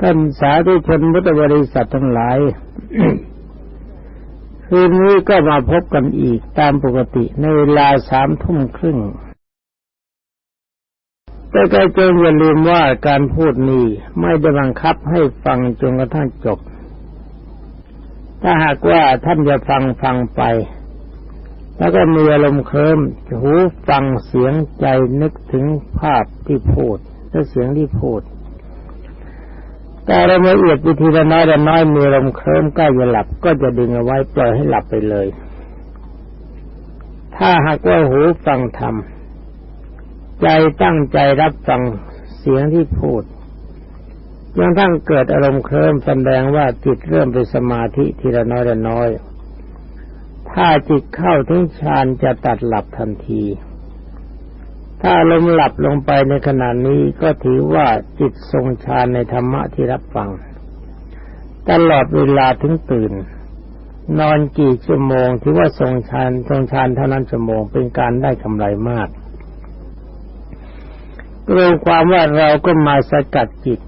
ท่านสาธุชนพุทธบริษัททั้งหลายคืนนี้ก็มาพบกันอีกตามปกติในเวลาสามทุ่มครึ่ง แต่ก็จงอย่าลืมว่าการพูดนี้ไม่ได้บังคับให้ฟังจนกระทั่งจบ ถ้าหากว่าท่านจะฟังฟังไป แล้วก็มีอารมณ์เคลิ้มหูฟังเสียงใจนึกถึงภาพที่พูดและเสียงที่พูด แต่เราละเอียดวิธีละน้อยละน้อยมีอารมเคลิ้มใกล้จะหลับก็จะดึงเอาไว้ปล่อยให้หลับไปเลย ถ้าหากว่าหูฟังธรรมใจตั้งใจรับฟังเสียงที่พูดจนทั้งเกิดอารมณ์เคลิ้มแสดงว่าจิตเริ่มเป็นสมาธิทีละน้อยละน้อย ถ้าจิตเข้าถึงฌานจะตัดหลับทันที ถ้าลมหลับลงไปในขณะนี้ก็ถือว่าจิตทรงฌานในธรรมะที่รับฟัง ตลอดเวลาถึงตื่น นอนกี่ชั่วโมงถือว่าทรงฌานทรงฌานเท่านั้นชั่วโมงเป็นการได้กำไรมากรวมความว่าเราก็มาสกัดจิต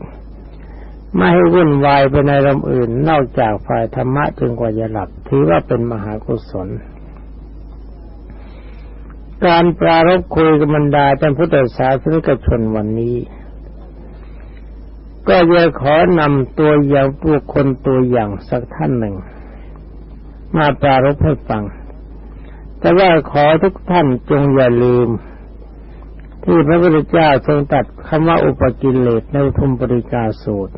ไม่ให้วุ่นวายไปในลมอื่น นอกจากฝ่ายธรรมะจนกว่าจะหลับ ถือว่าเป็นมหากุศล การปรารบคุยกับบรรดาท่านพุทธศาสนิกชนวันนี้ ก็จะขอนำตัวอย่างบุคคลตัวอย่างสักท่านหนึ่ง มาปรารบให้ฟัง แต่ว่าขอทุกท่านจงอย่าลืม ที่พระพุทธเจ้าทรงตัดคำว่าอุปกิเลสในทุมปริกาสูตร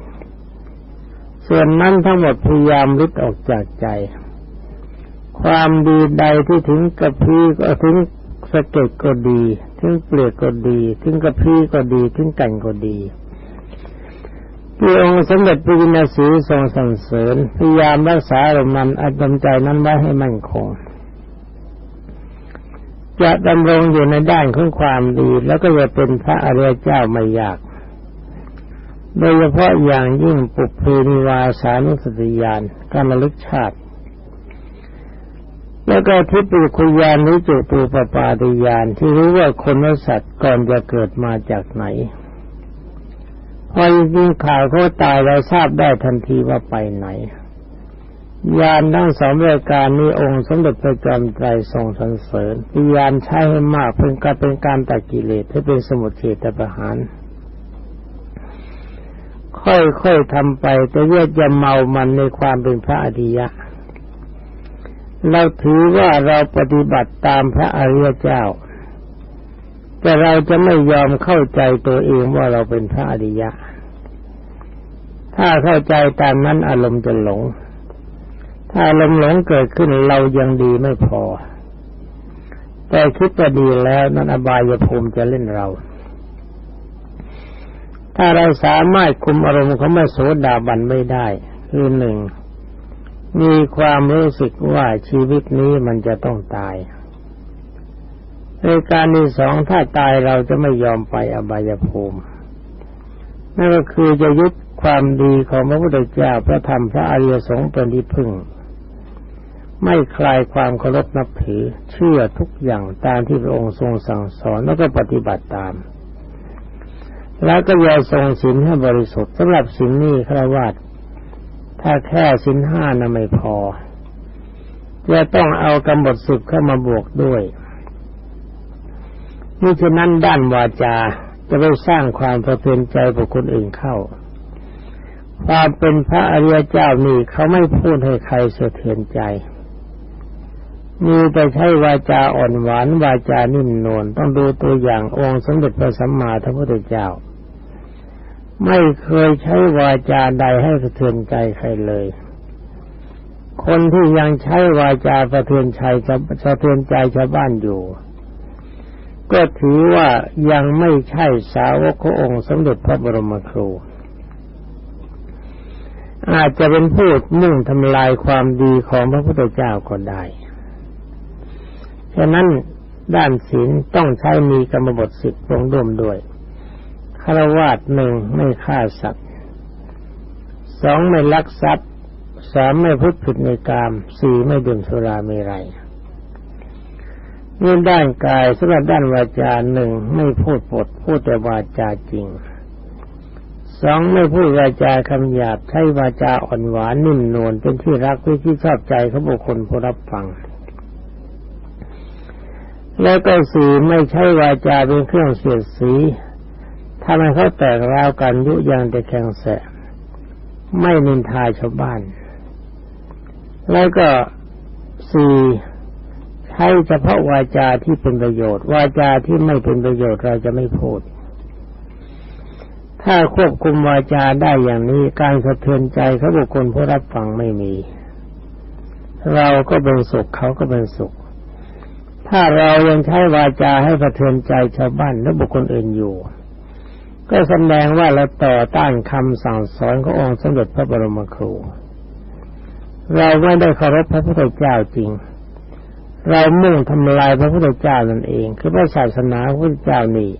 ส่วนนั้นทั้งหมดพยายามลิดออกจากใจ ความดีใดที่ถึงกระพีก็ถึง สะเก็ดก็ดี ถึงเปลือกก็ดี ถึงกระพี้ก็ดี ถึงกันก็ดีที่องค์สมเด็จพระจินสีทรงสรรเสริญพยายามรักษาอารมณ์นั้นอารมใจนั้นไว้ให้มั่นคง จะดำรงอยู่ในด้านของความดี แล้วก็จะเป็นพระอริยเจ้าไม่ยาก โดยเฉพาะอย่างยิ่งปุพเพนิวาสานุสติญาณการระลึกชาติ แล้วก็ทิฏฐิคุยานนิจุตูปปาติญาณที่รู้ว่าคนและสัตว์ก่อนจะเกิดมาจากไหน พอยิงข่าวเขาตายเราทราบได้ทันทีว่าไปไหน ยานทั้งสองรายการนี้องค์สมเด็จพระจอมไตรทรงสรรเสริญยานใช้ให้มากเพื่อการเป็นการตัดกิเลสให้เป็นสมุทเฉตประหารค่อยๆทำไปแต่เยอะจะเมามันในความเป็นพระอริยะ เราถือว่าเราปฏิบัติตามพระอริยเจ้า แต่เราจะไม่ยอมเข้าใจตัวเองว่าเราเป็นพระอริยะ ถ้าเข้าใจตามนั้นอารมณ์จะหลง ถ้าลมณ์หลงเกิดขึ้นเรายังดีไม่พอ แต่คิดว่าดีแล้วนั้นอบายภูมิจะเล่นเรา ถ้าเราสามารถคุมอารมณ์ของมโสดาบันไม่ได้คือหนึ่ง มีความรู้สึกว่าชีวิตนี้มันจะต้องตาย ในการที่สองถ้าตายเราจะไม่ยอมไปอบายภูมิ นั่นก็คือจะยึดความดีของพระพุทธเจ้าพระธรรมพระอริยสงฆ์เป็นที่พึ่ง ไม่คลายความเคารพนับถือเชื่อทุกอย่างตามที่พระองค์ทรงสั่งสอนแล้วก็ปฏิบัติตาม แล้วก็ยาทรงศีลให้บริสุทธิ์สำหรับศีลนี้คราวาส ถ้าแค่ศีลห้านะไม่พอ จะต้องเอากำหนดสิบเข้ามาบวกด้วยนี่ฉะนั้นด้านวาจาจะไปสร้างความสะเทือนใจบุคคลอื่นเข้า ความเป็นพระอริยเจ้านี่เขาไม่พูดให้ใครสะเทือนใจมีแต่ใช้วาจาอ่อนหวานวาจานิ่มนวลต้องดูตัวอย่างองค์สมเด็จพระสัมมาสัมพุทธเจ้า ไม่เคยใช้วาจาใดให้สะเทือนใจใครเลย คนที่ยังใช้วาจาสะเทือนใจสะเทือนใจชาวบ้านอยู่ ก็ถือว่ายังไม่ใช่สาวกขององค์สมเด็จพระบรมครู อาจจะเป็นพูดมุ่งทำลายความดีของพระพุทธเจ้าก็ได้ ฉะนั้นด้านศีลต้องใช้มีกรรมบทสิบลงร่วมด้วย คารวาสหนึ่งไม่ฆ่าสัตว์สองไม่ลักทรัพย์สามไม่พูดผิดในกามสี่ไม่ดื่มสุราเมรัยนี่ด้านกายสำหรับด้านวาจาหนึ่งไม่พูดปดพูดแต่วาจาจริงสองไม่พูดวาจาคำหยาบใช้วาจาอ่อนหวานนิ่มนวลเป็นที่รักเป็นที่ชอบใจของบุคคลผู้รับฟัง แล้วก็สี่ไม่ใช่วาจาเป็นเครื่องเสียดสี ทำให้เขาแตกราวกันยุยงแต่แข่งแสไม่นินทาชาวบ้าน แล้วก็สี่ใช้เฉพาะวาจาที่เป็นประโยชน์ วาจาที่ไม่เป็นประโยชน์เราจะไม่พูด ถ้าควบคุมวาจาได้อย่างนี้การสะเทือนใจเขาบุคคลผู้รับฟังไม่มี เราก็เป็นสุขเขาก็เป็นสุข ถ้าเรายังใช้วาจาให้สะเทือนใจชาวบ้านและบุคคลอื่นอยู่ ก็แสดงว่าเราต่อต้านคำสั่งสอนขององค์สมเด็จพระบรมครู เราไม่ได้เคารพพระพุทธเจ้าจริง เรามุ่งทำลายพระพุทธเจ้านั่นเอง คือพระศาสนาพระพุทธเจ้านี่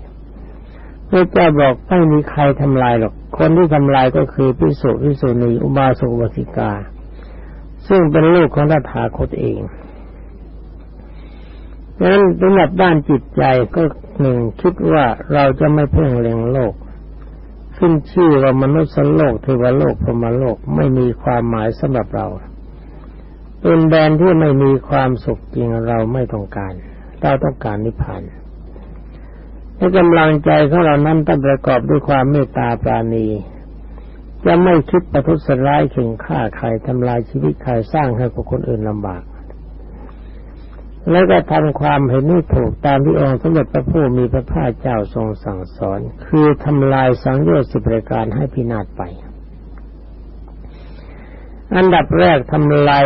พระเจ้าบอกไม่มีใครทำลายหรอก คนที่ทำลายก็คือพิสุพิสุณีอุบาสกอุบาสิกา ซึ่งเป็นลูกของตถาคตเอง ดังนั้นสำหรับด้านจิตใจก็หนึ่งคิดว่าเราจะไม่เพ่งเล็งโลก ขึ้นชื่อว่ามนุษย์โลกเทวโลกพรมโลกไม่มีความหมายสำหรับเรา เป็นแดนที่ไม่มีความสุขจริงเราไม่ต้องการ เราต้องการนิพพานในกำลังใจของเรานั้นต้องประกอบด้วยความเมตตาปราณี จะไม่คิดประทุษร้ายเข่งฆ่าใครทำลายชีวิตใครสร้างให้กับคนอื่นลำบาก แล้วก็ทำความเห็นนี่ถูกตามที่องค์สมเด็จพระผู้มีพระภาคเจ้าทรงสั่งสอน คือทำลายสังโยชน์สิบประการให้พินาศไป อันดับแรกทำลาย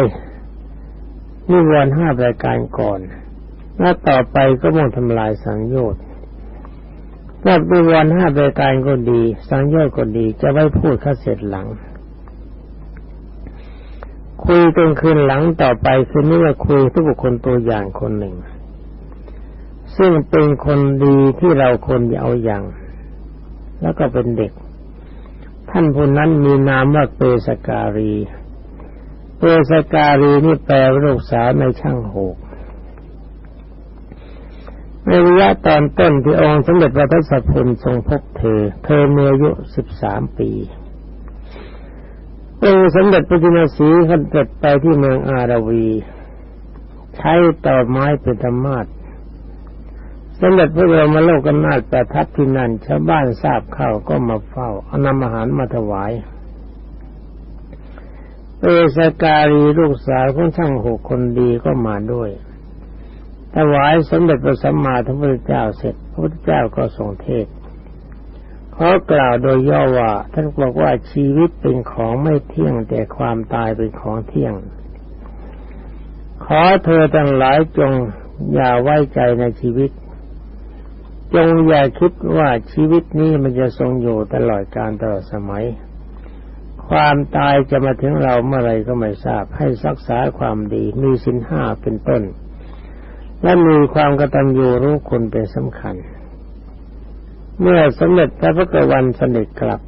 นิวรณ์ห้าประการก่อนแล้วต่อไปก็มุ่งทำลายสังโยชน์ถ้านิวรณ์ห้าประการก็ดี สังโยชน์ก็ดีจะไว้พูดข้าเสร็จหลัง คุยกันคืนหลังต่อไปคือนี่ว่าคุยทุกบุคคลตัวอย่างคนหนึ่ง ซึ่งเป็นคนดีที่เราคนจะเอาอย่าง แล้วก็เป็นเด็ก ท่านผู้นั้นมีนามว่าเปสการี เปสการีนี่แปลลูกสาวในช่างโหกในระยะตอนต้นที่องค์สมเด็จพระทศพลทรงพบเธอ เธอมีอายุสิบสามปี องค์สมเด็จพระจินสีขันเกิดไปที่เมืองอาราวี ใช้ต่อไม้เป็นธรรมาทสมเด็จพระบรมโลกนาถประทับที่นั่นชาวบ้านทราบเข้าก็มาเฝ้าเอานำอาหารมาถวายเอสการีลูกสาวของช่างหกคนดีก็มาด้วย ถวายสมเด็จพระสัมมาสัมพุทธเจ้าเสร็จพระพุทธเจ้าก็ทรงเทศ ขอกล่าวโดยย่อว่า ท่านบอกว่าชีวิตเป็นของไม่เที่ยงแต่ความตายเป็นของเที่ยง ขอเธอทั้งหลายจงอย่าไว้ใจในชีวิต จงอย่าคิดว่าชีวิตนี้มันจะทรงอยู่ตลอดกาลตลอดสมัย ความตายจะมาถึงเราเมื่อไรก็ไม่ทราบให้รักษาความดีมีสินห้าเป็นต้น และมีความกตัญญูรู้คุณเป็นสำคัญ เมื่อสำเร็จพระพุทธวันสนิทกลับ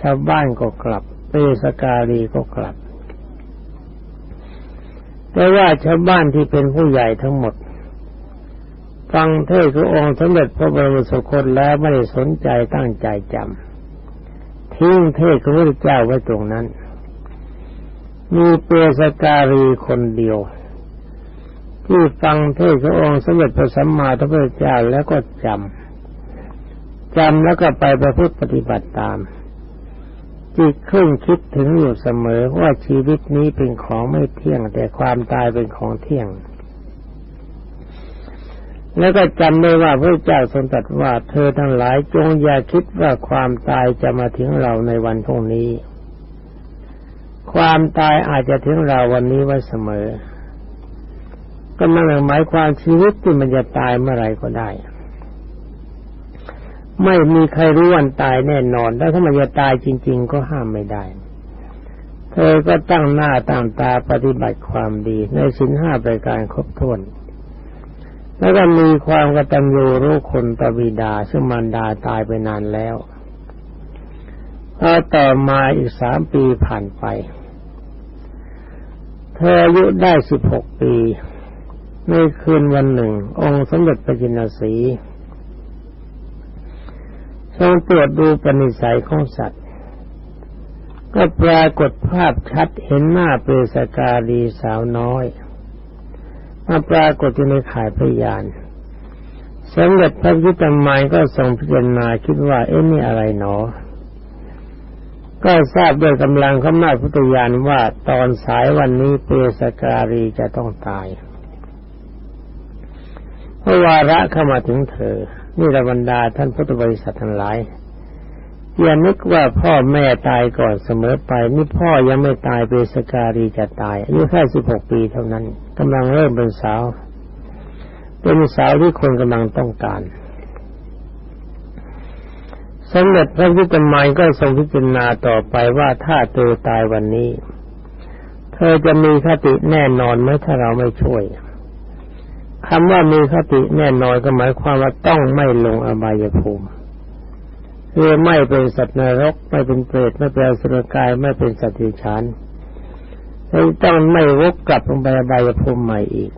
ชาวบ้านก็กลับเปสการีก็กลับ แต่ว่าชาวบ้านที่เป็นผู้ใหญ่ทั้งหมด ฟังเทศขององค์สมเด็จพระบรมสุคตแล้วไม่ได้สนใจตั้งใจจำทิ้งเทศของพระเจ้าไว้ตรงนั้น มีเปสการีคนเดียว ที่ฟังเทศขององค์สมเด็จพระสัมมาสัมพุทธเจ้าแล้วก็จำ จำแล้วก็ไปประพฤติปฏิบัติตาม จิตเคร่งคิดถึงอยู่เสมอว่าชีวิตนี้เป็นของไม่เที่ยง แต่ความตายเป็นของเที่ยง แล้วก็จำได้ว่าพระเจ้าทรงตรัสว่า เธอทั้งหลายจงอย่าคิดว่าความตายจะมาถึงเราในวันพรุ่งนี้ ความตายอาจจะถึงเราวันนี้ไว้เสมอ ก็นั่นหมายความชีวิตที่มันจะตายเมื่อไรก็ได้ ไม่มีใครรู้วันตายแน่นอน แล้วถ้ามันจะตายจริง ๆ ก็ห้ามไม่ได้ เธอก็ตั้งหน้าตั้งตาปฏิบัติความดี ในสินห้าประการครบถ้วน แล้วก็มีความกตัญญูรู้คนตบิดา ซึ่งมารดาตายไปนานแล้วพอต่อมาอีกสามปีผ่านไป เธออายุได้สิบหกปี ในคืนวันหนึ่ง องค์สมเด็จพระจินสี ทรงตรวจดูปณิสัยของสัตว์ ก็ปรากฏภาพชัดเห็นหน้าเปรสการีสาวน้อย มาปรากฏอยู่ในข่ายพยานสมเด็จพระยุตมัยก็ทรงพิจารณาคิดว่า เอ๊ะนี่อะไรหนอ ก็ทราบด้วยกำลังขมาพุทธญาณว่าตอนสายวันนี้เปรสการีจะต้องตาย เพราะวาระเข้ามาถึงเธอ นี่ระบรรดาท่านพุทธบริษัททั้งหลายอย่านึกว่าพ่อแม่ตายก่อนเสมอไปนี่พ่อยังไม่ตายเป็นสการีจะตายอายุแค่สิบหกปีเท่านั้นกำลังเริ่มเป็นสาว เป็นสาวที่คนกำลังต้องการสมเด็จพระพุทธมายก็ทรงพิจารณาต่อไปว่าถ้าเธอตายวันนี้ เธอจะมีคติแน่นอนไหมถ้าเราไม่ช่วย คำว่ามีคติแน่นอนก็หมายความว่าต้องไม่ลงอบายภูมิคือไม่เป็นสัตว์นรก ไม่เป็นเปรตไม่เป็นสุรกาย ไม่เป็นสัตว์ดิฉันต้องไม่วกกลับลงไปอบายภูมิใหม่อีก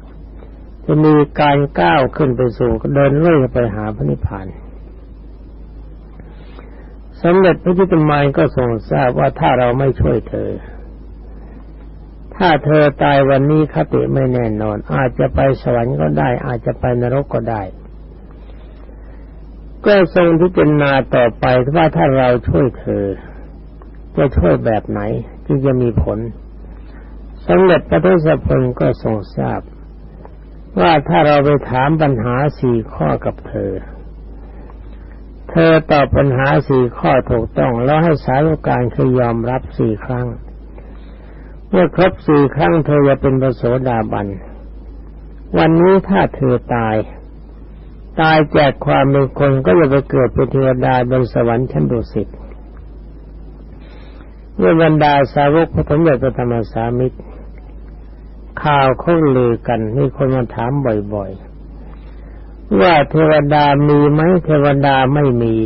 จะมีการก้าวขึ้นไปสู่เดินเรื่อยไปหาพระนิพพานสมเด็จพระจิตมัยก็ทรงทราบว่าถ้าเราไม่ช่วยเธอ ถ้าเธอตายวันนี้คติไม่แน่นอน อาจจะไปสวรรค์ก็ได้ อาจจะไปนรกก็ได้ ก็ทรงพิจารณาต่อไปว่าถ้าเราช่วยเธอ จะช่วยแบบไหนที่จะมีผลสมเด็จพระทศพลก็ทรงทราบ ว่าถ้าเราไปถามปัญหาสี่ข้อกับเธอ เธอตอบปัญหาสี่ข้อถูกต้อง แล้วให้สาวการคือยอมรับสี่ครั้ง เมื่อครบสี่ครั้งเธอจะเป็นประโสดาบัน วันนี้ถ้าเธอตาย ตายจากความเป็นคนก็จะไปเกิดเป็นเทวดาบนสวรรค์ชั้นดุสิตเมื่อบรรดาสาวกพระธรรมพระธรรมสามิตร ข่าวเขาลือกันมีคนมาถามบ่อยๆ ว่าเทวดามีไหมเทวดาไม่มี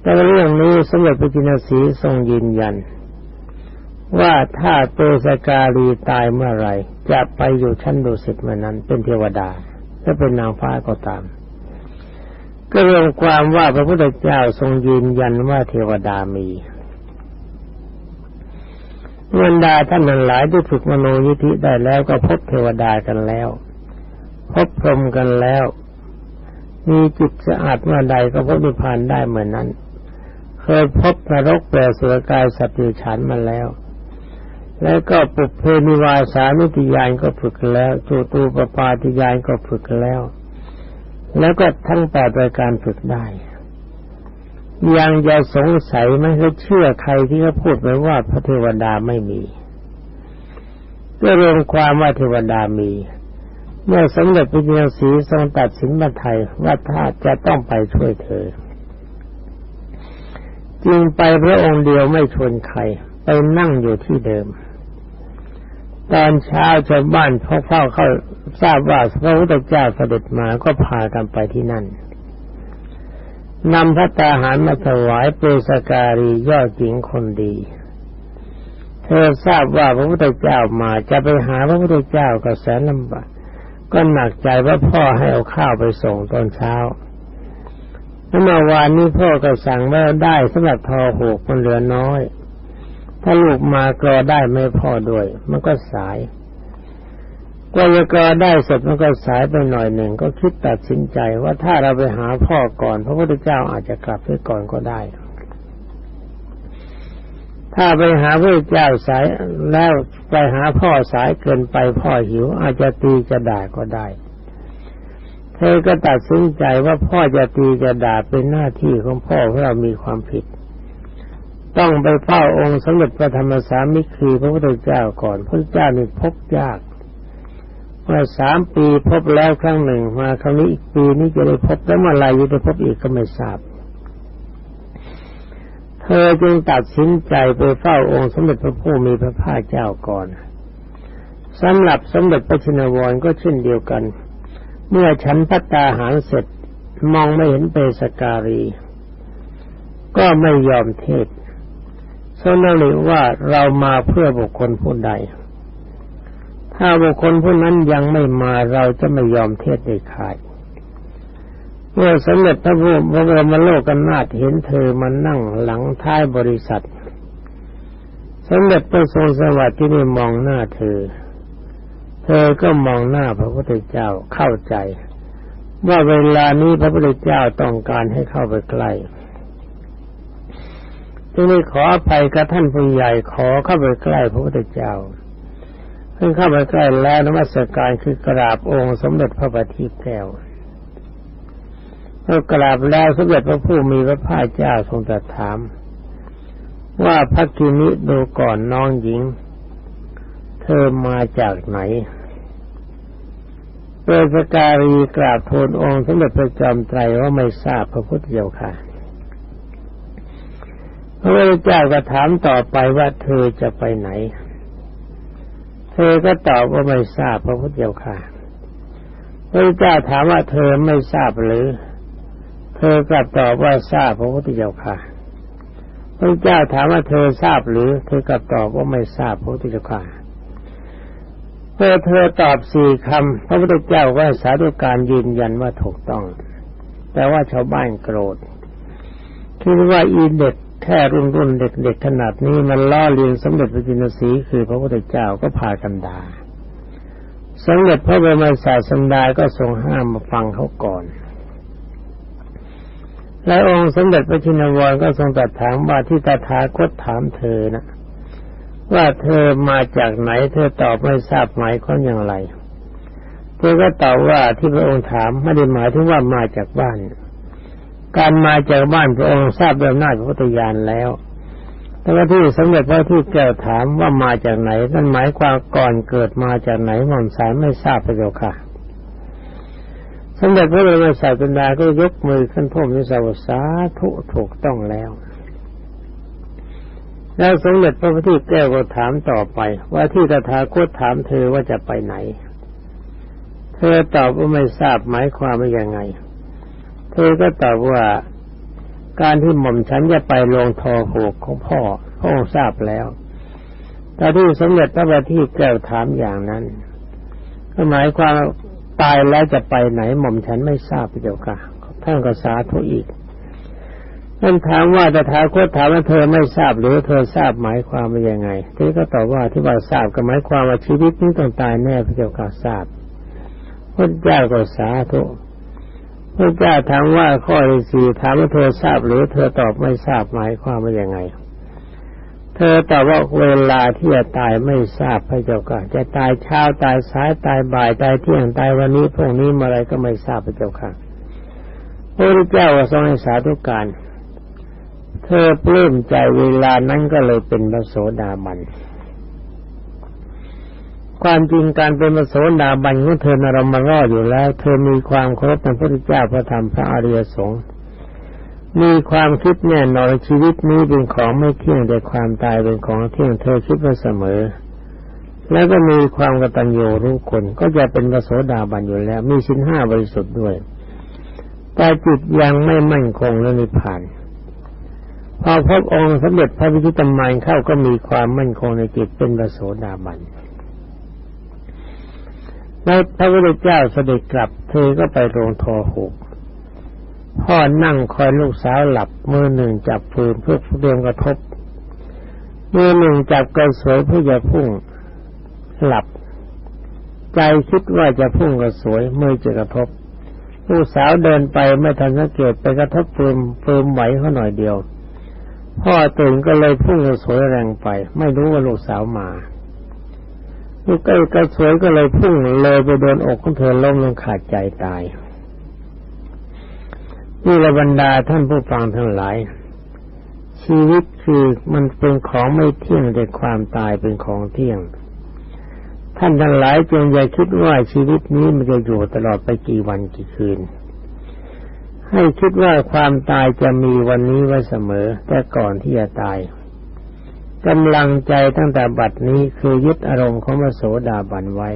แต่เรื่องนี้สมเด็จพระจินสีทรงยืนยัน ว่าถ้าเปสการีตายเมื่อไรจะไปอยู่ชั้นดุสิตเมื่อนั้น เป็นเทวดาถ้าเป็นนางฟ้าก็ตาม ก็รวมความว่าพระพุทธเจ้าทรงยืนยันว่าเทวดามีบรรดาท่านนั้นหลายที่ฝึกมโนยิธิได้แล้วก็พบเทวดากันแล้ว พบพรหมกันแล้ว มีจิตสะอาดเมื่อใดก็พบนิพพานได้เหมือนนั้น เคยพบนรกแปรสุรกายสัตว์ฉันมาแล้ว แล้วก็ปุเพนิวาสานุติยานก็ฝึกแล้วจูตูปปาติยานก็ฝึกแล้ว แล้วก็ทั้งแปดรายการฝึกได้ ยังจะสงสัยไหมเขาเชื่อใครที่เขาพูดไปว่าพระเทวดาไม่มีก็รวมความว่าเทวดามี เมื่อสมเด็จพระจินสีทรงตัดสินมาไทยว่าถ้าจะต้องไปช่วยเธอ จึงไปพระองค์เดียวไม่ชวนใครไปนั่งอยู่ที่เดิม ตอนเช้าชาวบ้านพอเข้าเข้าทราบว่าพระพุทธเจ้าเสด็จมาก็พากันไปที่นั่นนำพระตาหารมาถวายเปสการียอดหญิงคนดี เธอทราบว่าพระพุทธเจ้ามาจะไปหาพระพุทธเจ้าก็แสนลำบากก็หนักใจว่าพ่อให้เอาข้าวไปส่งตอนเช้าเมื่อวานนี้พ่อก็สั่งว่าได้สำหรับทอหกมันเหลือน้อย ถ้าลูกมากรอได้ไม่พ่อด้วย มันก็สายกว่าจะกรอได้เสร็จมันก็สายไปหน่อยหนึ่งก็คิดตัดสินใจว่าถ้าเราไปหาพ่อก่อน พระพุทธเจ้าอาจจะกลับไปก่อนก็ได้ ถ้าไปหาพระเจ้าสายแล้วไปหาพ่อสายเกินไปพ่อหิว อาจจะตีจะด่าก็ได้เธอก็ตัดสินใจว่าพ่อจะตีจะด่าเป็นหน้าที่ของพ่อเพราะเรามีความผิด ต้องไปเฝ้าองค์สมเด็จพระธรรมสามิคือพระพุทธเจ้าก่อน พระเจ้านี่พบยากเมื่อสามปีพบแล้วครั้งหนึ่งมาครั้งนี้อีกปีนี้จะได้พบแล้วเมื่อไรจะได้พบอีกก็ไม่ทราบ เธอจึงตัดสินใจไปเฝ้าองค์สมเด็จพระผู้มีพระภาคเจ้าก่อนสำหรับสมเด็จพระชินวรก็เช่นเดียวกัน เมื่อฉันพัตตาหารเสร็จมองไม่เห็นเปสการี ก็ไม่ยอมเทศ ทรงระลึกว่าเรามาเพื่อบุคคลผู้ใด ถ้าบุคคลผู้นั้นยังไม่มาเราจะไม่ยอมเทศได้ขาดเมื่อสมเด็จพระพุทธพระบรมโลกนาถเห็นเธอมานั่งหลังท้ายบริษัทสมเด็จพระทรงสวัสดิ์ที่ได้มองหน้าเธอ เธอก็มองหน้าพระพุทธเจ้าเข้าใจ ว่าเวลานี้พระพุทธเจ้าต้องการให้เข้าไปใกล้ จึงได้ขออภัยกับท่านผู้ใหญ่ขอเข้าไปใกล้พระพุทธเจ้าเพิ่งเข้าไปใกล้แล้วนมัสการคือกราบองค์สมเด็จพระบัณฑิตแก้วเมื่อกราบแล้วสมเด็จพระผู้มีพระภาคเจ้าทรงตรัสถาม ว่าพระกินิดูก่อนน้องหญิง เธอมาจากไหนเปรสการีกราบทูลองค์สมเด็จพระจอมไตรว่าไม่ทราบพระพุทธเจ้าค่ะ พระพุทธเจ้าก็ถามต่อไปว่าเธอจะไปไหน เธอก็ตอบว่าไม่ทราบพระพุทธเจ้าค่ะ พระพุทธเจ้าถามว่าเธอไม่ทราบหรือ เธอกลับตอบว่าทราบพระพุทธเจ้าค่ะ พระเจ้าถามว่าเธอทราบหรือ เธอกลับตอบว่าไม่ทราบพระพุทธเจ้าค่ะเมื่อเธอตอบสี่คำพระพุทธเจ้าก็สาธุการยืนยันว่าถูกต้อง แต่ว่าชาวบ้านโกรธคิดว่าอีเด็ก แค่รุ่นรุ่นเด็กๆขนาดนี้มันล่อเลียนสมเด็จพระจินสีคือพระพุทธเจ้าก็พากันดาสมเด็จพระบรมศาสดาก็ทรงห้ามมาฟังเขาก่อน และองค์สมเด็จพระชินวรก็ทรงตรัสถามว่าที่ตถาคตถามเธอนะว่าเธอมาจากไหน เธอตอบไม่ทราบหมายความอย่างไร เธอก็ตอบว่าที่พระองค์ถามไม่ได้หมายถึงว่ามาจากบ้าน การมาจากบ้านพระองค์ทราบด้วยอำนาพระพุทธญาณแล้ว แต่ว่าที่สมเด็จพระที่แก้วถามว่ามาจากไหนนั่นหมายความก่อนเกิดมาจากไหนหม่อมสายไม่ทราบพระเจ้าค่ะสมเด็จพระบรมศาสดาก็ยกมือขึ้นพรมนิสาวสาธุถูกต้องแล้ว แล้วสมเด็จพระพุทธแก้วก็ถามต่อไป ว่าที่ตถาคตถามเธอว่าจะไปไหน เธอตอบว่าไม่ทราบหมายความว่ายังไง เธอก็ตอบว่าการที่หม่อมฉันจะไปลงทอหูกของพ่อพ่อทราบแล้วแต่ที่สมเด็จพระบัณฑิตแก้วถามอย่างนั้นก็หมายความตายแล้วจะไปไหนหม่อมฉันไม่ทราบเจ้าค่ะท่านก็สาธุอีกท่านถามว่าแต่ถาโคตถามว่าเธอไม่ทราบหรือเธอทราบหมายความว่ายังไงเธอก็ตอบว่าที่ว่าทราบก็หมายความว่าชีวิตนี้ต้องตายแน่พระเจ้าค่ะทราบพระเจ้าก็สาธุ พระเจ้าถามว่าข้อที่สี่ถามว่าเธอทราบหรือเธอตอบไม่ทราบหมายความว่ายังไง เธอตอบว่าเวลาที่จะตายไม่ทราบพระเจ้าค่ะ จะตายเช้าตายสายตายบ่ายตายเที่ยงตายวันนี้พวกนี้เมื่อไรก็ไม่ทราบพระเจ้าค่ะพระเจ้าทรงให้สาธุการ เธอปลื้มใจเวลานั้นก็เลยเป็นพระโสดาบัน ความจริงการเป็นมโสดาบันของเธอนรมารอดอยู่แล้ว เธอมีความเคารพในพระพุทธเจ้าพระธรรมพระอริยสงฆ์มีความคิดแน่นอนชีวิตนี้เป็นของไม่เที่ยงแต่ความตายเป็นของเที่ยงเธอคิดว่าเสมอ แล้วก็มีความกตัญญูรู้คนก็จะเป็นพระโสดาบันอยู่แล้ว มีชิ้นห้าบริสุทธิ์ด้วย แต่จิตยังไม่มั่นคงและนิพพานพอพบองค์สมเด็จพระวิชิตมานเข้าก็มีความมั่นคงในจิตเป็นพระโสดาบัน แล้วพระพุทธเจ้าเสด็จกลับ เธอก็ไปโรงทอหกพ่อนั่งคอยลูกสาวหลับมือหนึ่งจับฟืนเพื่อเตรียมกระทบมือหนึ่งจับกระสวยเพื่อจะพุ่งหลับ ใจคิดว่าจะพุ่งกระสวยมือจะกระทบลูกสาวเดินไปไม่ทันสังเกตไปกระทบฟืนฟืนไหวเขาหน่อยเดียว พ่อตื่นก็เลยพุ่งกระสวยแรงไป ไม่รู้ว่าลูกสาวมา ลูกเอ้กระสวยก็เลยพุ่งเลยไปโดนอกของเธอล้มลงขาดใจตาย นี่ระบรรดาท่านผู้ฟังทั้งหลาย ชีวิตคือมันเป็นของไม่เที่ยงแต่ความตายเป็นของเที่ยง ท่านทั้งหลายจงอย่าคิดว่าชีวิตนี้มันจะอยู่ตลอดไปกี่วันกี่คืน ให้คิดว่าความตายจะมีวันนี้ไว้เสมอ แต่ก่อนที่จะตาย กำลังใจตั้งแต่บัดนี้คือยึดอารมณ์ของมโสดาบันไว้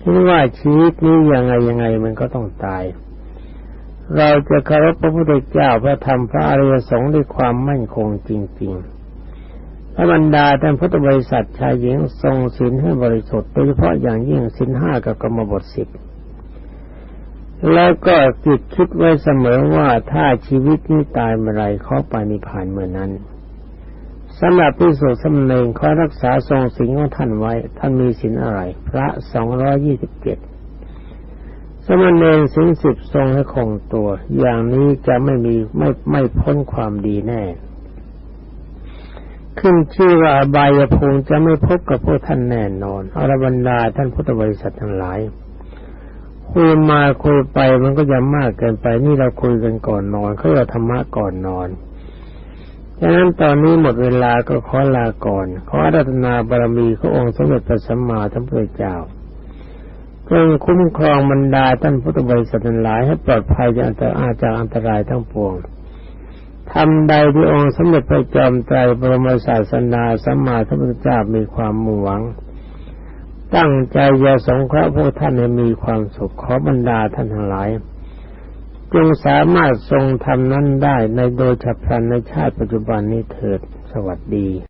คิดว่าชีวิตนี้ยังไงยังไงมันก็ต้องตาย เราจะเคารพพระพุทธเจ้าพระธรรมพระอริยสงฆ์ด้วยความมั่นคงจริง ๆ พระบรรดาท่านพุทธบริษัทชายหญิงทรงศีลให้บริสุทธิ์โดยเฉพาะอย่างยิ่งศีลห้ากับกรรมบทสิบแล้วก็จิตคิดไว้เสมอว่าถ้าชีวิตนี้ตายเมื่อไรเขาไปนิพพานเมื่อนั้น สำหรับพิสุสมเนงขอรักษาทรงสิงของท่านไว้ ท่านมีสินอะไร พระสองร้อยี่สิบเจ็ดสมณเณรสินสิบทรงให้คงตัว อย่างนี้จะไม่มีไม่ไม่พ้นความดีแน่ ขึ้นชื่อว่าบายภูมิจะไม่พบกับพวกท่านแน่นอนอรบรรดาท่านพุทธบริษัททั้งหลายคุยมาคุยไปมันก็จะมากเกินไปนี่เราคุยกันก่อนนอนเขาเราธรรมะก่อนนอน ดังนั้นตอนนี้หมดเวลาก็ขอลาก่อน ขอรัตนาบารมีขององค์สมเด็จพระสัมมาสัมพุทธเจ้าจงคุ้มครองบรรดาท่านพุทธบริษัทหลายให้ปลอดภัยจากอันตรายจากอันตรายทั้งปวงทำใดที่องค์สมเด็จพระจอมไตรบรมศาสนาสัมมาสัมพุทธเจ้ามีความมุ่งหวัง ตั้งใจจะสงเคราะห์พวกท่านให้มีความสุขขอบรรดาท่านทั้งหลาย จงสามารถทรงทำนั้นได้ในโดยฉับพลันในชาติปัจจุบันนี้เถิดสวัสดี